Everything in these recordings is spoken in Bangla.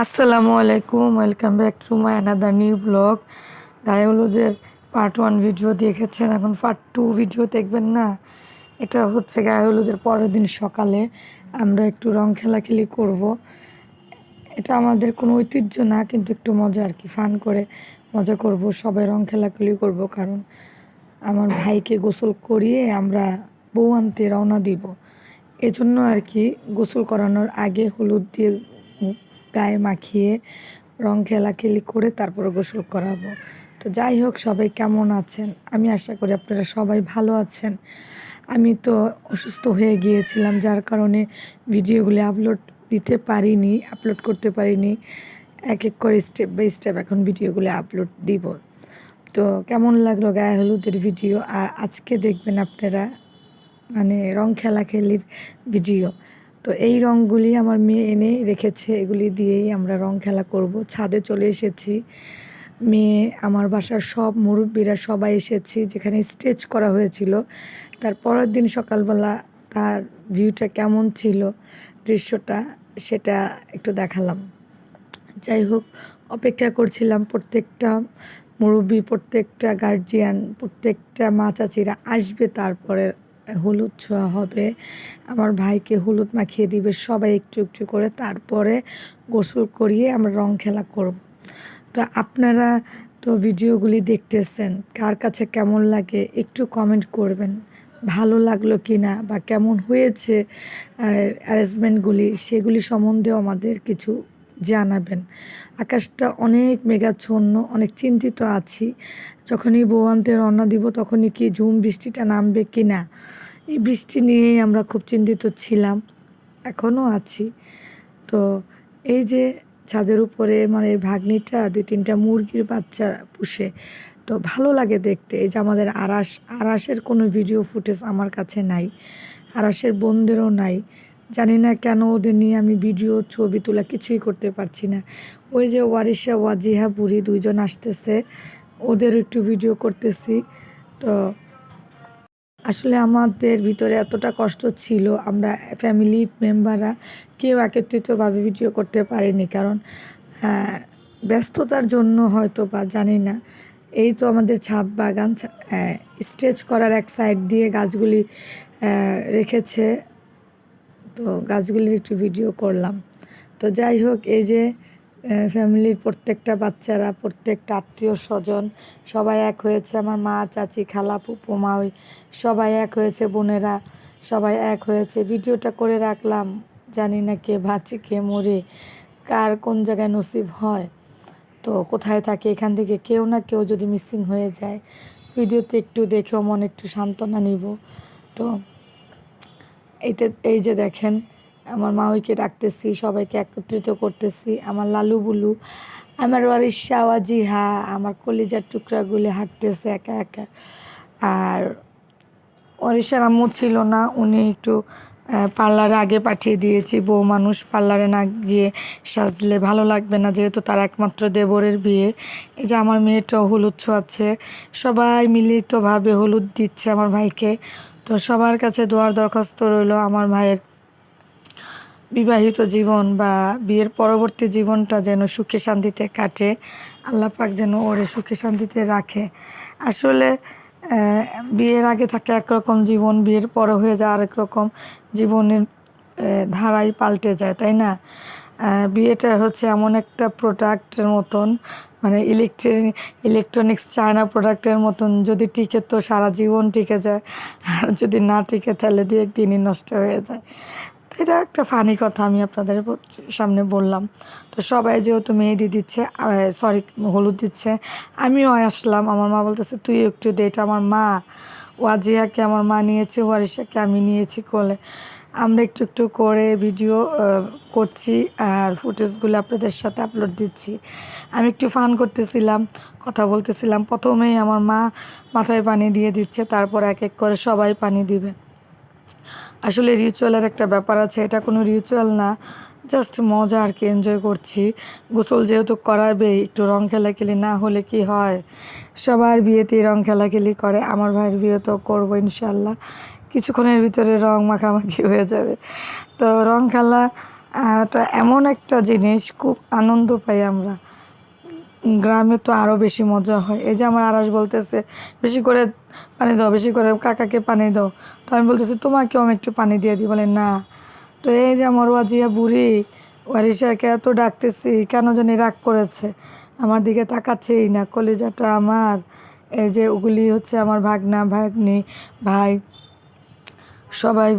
আসসালামু আলাইকুম, welcome back to my another new blog গায়ে হলুদের পার্ট ওয়ান ভিডিও দেখেছেন, এখন পার্ট টু ভিডিও দেখবেন না? এটা হচ্ছে গায়ে হলুদের পরের দিন সকালে আমরা একটু রং খেলাখেলি করব। এটা আমাদের কোনো ঐতিহ্য না, কিন্তু একটু মজা আর কি ফান করে মজা করব, সবাই রং খেলাখেলি করব, কারণ আমার ভাইকে গোসল করিয়ে আমরা বউ আনতে রওনা দিব। এজন্য আর কি, গোসল করানোর আগে হলুদ দিয়ে গায়ে মাখিয়ে, রং খেলাখেলি করে তারপরে গোসল করাবো। তো যাই হোক, সবাই কেমন আছেন? আমি আশা করি আপনারা সবাই ভালো আছেন। আমি তো অসুস্থ হয়ে গিয়েছিলাম, যার কারণে ভিডিওগুলি আপলোড দিতে পারিনি, আপলোড করতে পারিনি। এক এক করে স্টেপ বাই স্টেপ এখন ভিডিওগুলি আপলোড দিব। তো কেমন লাগল গায়ে হলুদের ভিডিও? আর আজকে দেখবেন আপনারা মানে রং খেলাখেলির ভিডিও। তো এই রঙগুলি আমার মেয়ে এনে রেখেছে, এগুলি দিয়েই আমরা রং খেলা করব। ছাদে চলে এসেছি। মেয়ে, আমার বাসার সব মুরব্বীরা সবাই এসেছি, যেখানে স্টেজ করা হয়েছিল। তার পরের দিন সকালবেলা তার ভিউটা কেমন ছিল দৃশ্যটা, সেটা একটু দেখালাম। যাই হোক, অপেক্ষা করছিলাম প্রত্যেকটা মুরব্বী, প্রত্যেকটা গার্জিয়ান প্রত্যেকটা মা চাচিরা আসবে তারপরে হলুদ ছোঁয়া হবে। আমার ভাইকে হলুদ মাখিয়ে দিবে, সবাই একটু একটু করে। তারপরে গোসল করিয়ে আমরা রং খেলা করব। তো আপনারা তো ভিডিওগুলি দেখতেছেন, কার কাছে কেমন লাগে একটু কমেন্ট করবেন। ভালো লাগল কি না বা কেমন হয়েছে অ্যারেঞ্জমেন্টগুলি সেগুলি সম্বন্ধেও আমাদের কিছু জানাবেন। আকাশটা অনেক মেঘাচ্ছন্ন, অনেক চিন্তিত আছি। যখনই বউ আনতে রওনা দিব, তখনই কি ঝুম বৃষ্টিটা নামবে কি না এই বৃষ্টি নিয়েই আমরা খুব চিন্তিত ছিলাম এখনও আছি। তো এই যে ছাদের উপরে মানে ভাগ্নিটা, দুই তিনটা মুরগির বাচ্চা পুষে, তো ভালো লাগে দেখতে। এই যে আমাদের আরাস আরাসের কোনো ভিডিও ফুটেজ আমার কাছে নাই আরাসের বোনদেরও নাই। জানি না কেন ওদের নিয়ে আমি ভিডিও, ছবি তোলা কিছুই করতে পারছি না। ওই যে ওয়ারিশা, ওয়াজিহা, বুড়ি দুইজন আসতেছে ওদের একটু ভিডিও করতেছি। তো আসলে আমাদের ভিতরে এতটা কষ্ট ছিল, আমরা ফ্যামিলি মেম্বাররা কেউ একত্রিতভাবে ভিডিও করতে পারিনি, কারণ ব্যস্ততার জন্য হয়তো বা, জানি না। এই তো আমাদের ছাদ বাগান স্ট্রেচ করার এক সাইড দিয়ে গাছগুলি রেখেছে। তো গাছগুলির একটু ভিডিও করলাম। তো যাই হোক, এই যে ফ্যামিলির প্রত্যেকটা বাচ্চারা, প্রত্যেকটা আত্মীয় স্বজন, সবাই এক হয়েছে। আমার মা, চাচি, খালা পুপু মাওই সবাই এক হয়েছে, বোনেরা সবাই এক হয়েছে। ভিডিওটা করে রাখলাম। জানি না কে ভাচি কে মরে, কার কোন জায়গায় নসিব হয়। তো কোথায় থাকে, এখান থেকে কেউ না কেউ যদি মিসিং হয়ে যায় ভিডিওতে একটু দেখেও মনে একটু সান্ত্বনা নিব। তো এইতে, এই যে দেখেন, আমার মাউইকে ডাকতেছি, সবাইকে একত্রিত করতেছি, আমার লালু বুলু, আমার বাড়ির শাওয়াজি হা আমার কলিজার টুকরাগুলি হাঁটতেছে একা একা। আর অরিশার আম্মু ছিল না, উনি একটু পার্লারে আগে পাঠিয়ে দিয়েছি, বউ মানুষ পার্লারে না গিয়ে সাজলে ভালো লাগবে না, যেহেতু তার একমাত্র দেবরের বিয়ে। এই যে আমার মেয়েটাও হলুদ ছোঁয়াচ্ছে, সবাই মিলিতভাবে হলুদ দিচ্ছে আমার ভাইকে। তো সবার কাছে দোয়ার দরখাস্ত রইল আমার ভাইয়ের বিবাহিত জীবন বা বিয়ের পরবর্তী জীবনটা যেন সুখে শান্তিতে কাটে। আল্লাহ পাক যেন ওরে সুখে শান্তিতে রাখে। আসলে বিয়ের আগে থাকে একরকম জীবন, বিয়ের পরে হয়ে যায় আরেক রকম জীবনের ধারাই পাল্টে যায়, তাই না? বিয়েটা হচ্ছে এমন একটা প্রোডাক্টের মতন মানে ইলেকট্রিক ইলেকট্রনিক্স চায়না প্রোডাক্টের মতন যদি টিকে তো সারা জীবন টিকে যায়, আর যদি না টিকে তাহলে দু একদিনই নষ্ট হয়ে যায়। এটা একটা ফানি কথা আমি আপনাদের সামনে বললাম। তো সবাই যেহেতু মেহেদি দিচ্ছে সরি হলুদ দিচ্ছে, আমিও আসলাম। আমার মা বলতেছে, তুই একটু দে, এটা আমার মা। ওয়াজিয়াকে আমার মা নিয়েছে, ওয়ারিশাকে আমি নিয়েছি কোলে। আমরা একটু একটু করে ভিডিও করছি আর ফুটেজগুলো আপনাদের সাথে আপলোড দিচ্ছি। আমি একটু ফান করতেছিলাম, কথা বলতেছিলাম। প্রথমেই আমার মা মাথায় পানি দিয়ে দিচ্ছে, তারপর এক এক করে সবাই পানি দিবে। আসলে রিচুয়ালের একটা ব্যাপার আছে, এটা কোনো রিচুয়াল না জাস্ট মজা আর কি এনজয় করছি। গোসল যেহেতু করাবে একটু রং খেলাখেলি না হলে কি হয়? সবার বিয়েতেই রং খেলাখেলি করে, আমার ভাইয়ের বিয়ে তো করব ইনশাল্লাহ। কিছুক্ষণের ভিতরে রং মাখামাখি হয়ে যাবে। তো রং খেলা তো এমন একটা জিনিস, খুব আনন্দ পাই আমরা। গ্রামে তো আরও বেশি মজা হয়। এই যে আমার আরাস বলতেছে, বেশি করে পানি দাও, বেশি করে কাকাকে পানি দাও। তো আমি বলতেছি, তোমাকেও আমি একটু পানি দিয়ে দিই। বলে, না। তো এই যে আমার ওয়াজিয়া বুড়ি, ওয়ারিশাকে এত ডাকতেছি, কেন জানি রাগ করেছে। আমার দিকে তাকাচ্ছেই না, কলিজাটা আমার। এই যে ওগুলি হচ্ছে আমার ভাগনা, ভাগ্নি, ভাই সবাই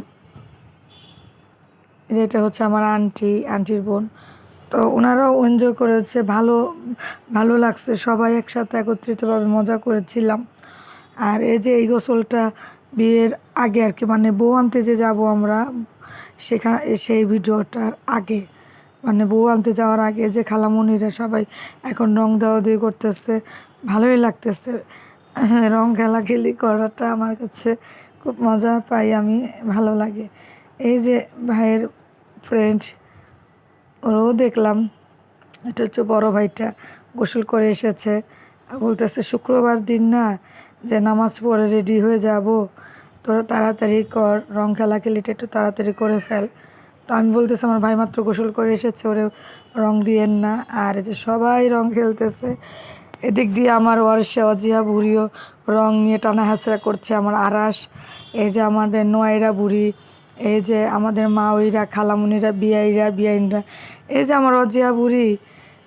যেটা হচ্ছে আমার আন্টি আন্টির বোন তো ওনারাও এনজয় করেছে ভালো ভালো লাগছে সবাই একসাথে একত্রিতভাবে মজা করেছিলাম। আর এই যে এই গোসলটা বিয়ের আগে আর কি মানে বউ আনতে যে যাব আমরা সেখানে সেই ভিডিওটার আগে মানে বউ আনতে যাওয়ার আগে যে খালামুনিরা সবাই এখন রং দেওয়া দিয়ে করতেছে ভালোই লাগতেছে। হ্যাঁ, রং খেলাখেলি করাটা আমার কাছে খুব মজা পাই, আমি ভালো লাগে। এই যে ভাইয়ের ফ্রেন্ড ওরও দেখলাম, এটা হচ্ছে বড় ভাইটা, গোসল করে এসেছে। বলতেছে, শুক্রবার দিন না, যে নামাজ পড়ে রেডি হয়ে যাব, তোরা তাড়াতাড়ি কর, রং খেলাখেলিটা একটু তাড়াতাড়ি করে ফেল। তো আমি বলতেছি, আমার ভাই মাত্র গোসল করে এসেছে, ওরে রং দিয়েন না। আর এই যে সবাই রং খেলতেছে এদিক দিয়ে আমার ওয়ারসা অজিয়া বুড়িও রং নিয়ে টানা হাঁচড়া করছে আমার আরাস। এই যে আমাদের নোয়াইরা বুড়ি এই যে আমাদের মাওইরা খালামুনিরা বিয়াইরা বিয়াইনরা এই যে আমার অজিয়া বুড়ি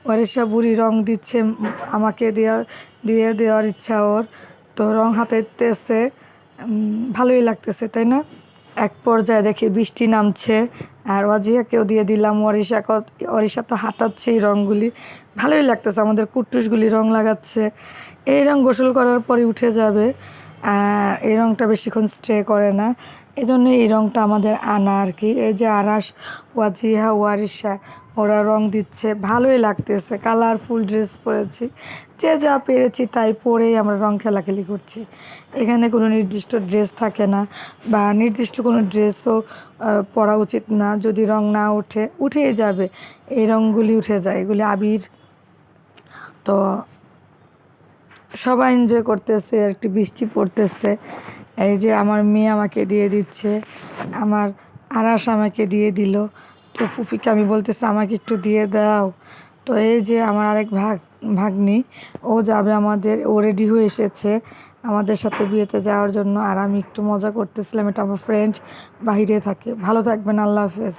ওয়ারিসা বুড়ি রং দিচ্ছে আমাকে দেওয়া দিয়ে দেওয়ার ইচ্ছা ওর। তো রং উম, ভালোই লাগতেছে তাই না? এক পর্যায়ে দেখি বৃষ্টি নামছে, আর অজিয়াকেও দিয়ে দিলাম। অরিশা অরিশা তো হাতাচ্ছে এই রঙগুলি ভালোই লাগতেছে, আমাদের কুট্টুসগুলি রং লাগাচ্ছে। এই রং গোসল করার পরে উঠে যাবে। আর এই রংটা বেশিক্ষণ স্টে করে না। এই জন্য এই রংটা আমাদের আনা আর কি। এই যে আরাস ওয়াজিহা, ওয়ারিশা, ওরা রং দিচ্ছে। ভালোই লাগতেছে। কালারফুল ড্রেস পরেছি। যে যা পেরেছি তাই পরেই আমরা রং খেলাখেলি করছি। এখানে কোনো নির্দিষ্ট ড্রেস থাকে না বা নির্দিষ্ট কোনো ড্রেসও পরা উচিত না। যদি রং না ওঠে, উঠেই যাবে। এই রঙগুলি উঠে যায়। এগুলি আবির। তো সবাই এনজয় করতেছে, একটু বৃষ্টি পড়তেছে। এই যে আমার মেয়ে আমাকে দিয়ে দিচ্ছে, আমার আরাস আমাকে দিয়ে দিল। তো ফুফিকে আমি বলতেছি, আমাকে একটু দিয়ে দাও। তো এই যে আমার আরেক ভাগ, ভাগ্নি, ও যাবে আমাদের, ও রেডি হয়ে এসেছে আমাদের সাথে বিয়েতে যাওয়ার জন্য। আর আমি একটু মজা করতেছিলাম, এটা আমার ফ্রেন্ড বাইরে থাকে। ভালো থাকবেন, আল্লাহ হাফেজ।